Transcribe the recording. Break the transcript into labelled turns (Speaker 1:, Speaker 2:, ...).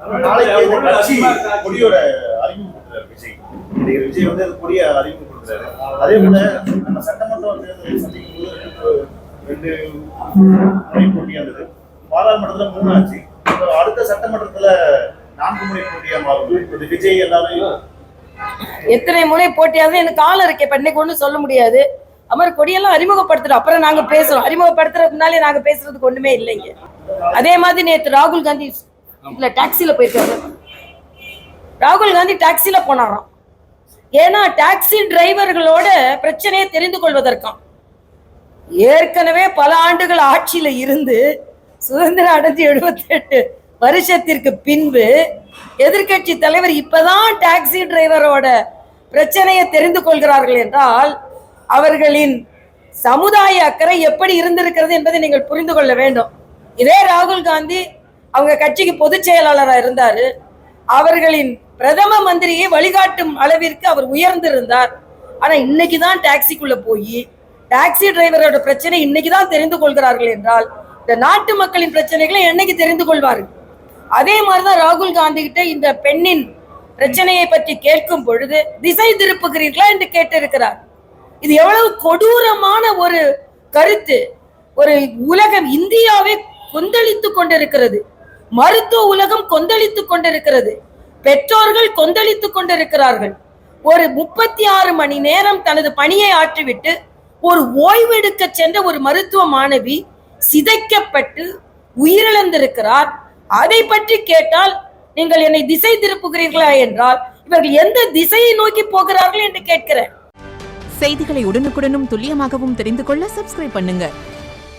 Speaker 1: நாளைக்கு இந்த கட்சி கொடியோட அறிமுகப்படுத்துறாரு விஜய் நடிகர் விஜய். வந்து அந்த கொடியை அறிமுகப்படுத்துறாரு அதே போல நம்ம சட்டமன்ற தேர்தலை சந்திக்கும் போது ரெண்டு முறை போட்டியானது பாராளுமன்றத்துல மூணு ஆச்சு. அடுத்த சட்டமன்றத்துல நான்கு முறை போட்டியா மாறும். விஜய் எல்லாரும்
Speaker 2: எத்தனை முறை போட்டியாவது எனக்கு காலம் இருக்கு இப்ப இன்னைக்கு ஒண்ணும் சொல்ல முடியாது. அமர் கொடியெல்லாம் அறிமுகப்படுத்துறோம். அப்புறம் நாங்க பேசுறோம். அறிமுகப்படுத்துறதுக்கு முன்னாலே நாங்க பேசுறதுக்கு ஒண்ணுமே இல்லைங்க. அதே மாதிரி நேத்து ராகுல் காந்தி இதுல டாக்ஸில போயிருக்காரு. ராகுல் காந்தி டாக்ஸில போனாராம். ஏன்னா டாக்ஸி டிரைவர்களோட பிரச்சனையை தெரிந்து கொள்வதற்காம். ஏற்கனவே பல ஆண்டுகள் ஆட்சியில இருந்து சுதந்திரம் அடைஞ்சு எழுபத்தி எட்டு வருஷத்திற்கு பின்பு எதிர்க்கட்சி தலைவர் இப்பதான் டாக்ஸி டிரைவரோட பிரச்சனையை தெரிந்து கொள்கிறார்கள் என்றால் அவர்களின் சமுதாய அக்கறை எப்படி இருந்திருக்கிறது என்பதை நீங்கள் புரிந்து கொள்ள வேண்டும். இதே ராகுல் காந்தி அவங்க கட்சிக்கு பொதுச் செயலாளராக இருந்தார். அவர்களின் பிரதம மந்திரியை வழிகாட்டும் அளவிற்கு அவர் உயர்ந்திருந்தார். ஆனால் இன்னைக்கு தான் டாக்ஸிக்குள்ள போய் டாக்ஸி டிரைவரோட பிரச்சனை இன்னைக்கு தான் தெரிந்து கொள்கிறார்கள் என்றால் இந்த நாட்டு மக்களின் பிரச்சனைகளை என்னைக்கு தெரிந்து கொள்வார்கள்? அதே மாதிரிதான் ராகுல் காந்தி கிட்ட இந்த பெண்ணின் பிரச்சனையை பற்றி கேட்கும் பொழுது திசை திருப்புகிறீர்களா என்று கேட்டிருக்கிறார். இது எவ்வளவு கொடூரமான ஒரு கருத்து. ஒரு உலகம் இந்தியாவே கொந்தளித்து கொண்டிருக்கிறது. மருத்துவ உலகம் கொந்தளித்துக் கொண்டிருக்கிறது. பெற்றோர்கள் கொந்தளித்துக் கொண்டிருக்கிறார்கள். ஒரு முப்பத்தி ஆறு மணி நேரம் தனது பணியை ஆற்றிவிட்டு ஒரு ஓய்வெடுக்க சென்ற ஒரு மருத்துவ மாணவி சிதைக்கப்பட்டு உயிரிழந்திருக்கிறார். அதை பற்றி கேட்டால் நீங்கள் என்னை திசை திருப்புகிறீர்களா? என்றால் இவர்கள் எந்த திசையை நோக்கி போகிறார்கள்? என்று கேட்கிறேன்.
Speaker 3: செய்திகளை உடனுக்குடனும் துல்லியமாகவும் தெரிந்து கொள்ள சப்ஸ்கிரைப் பண்ணுங்க.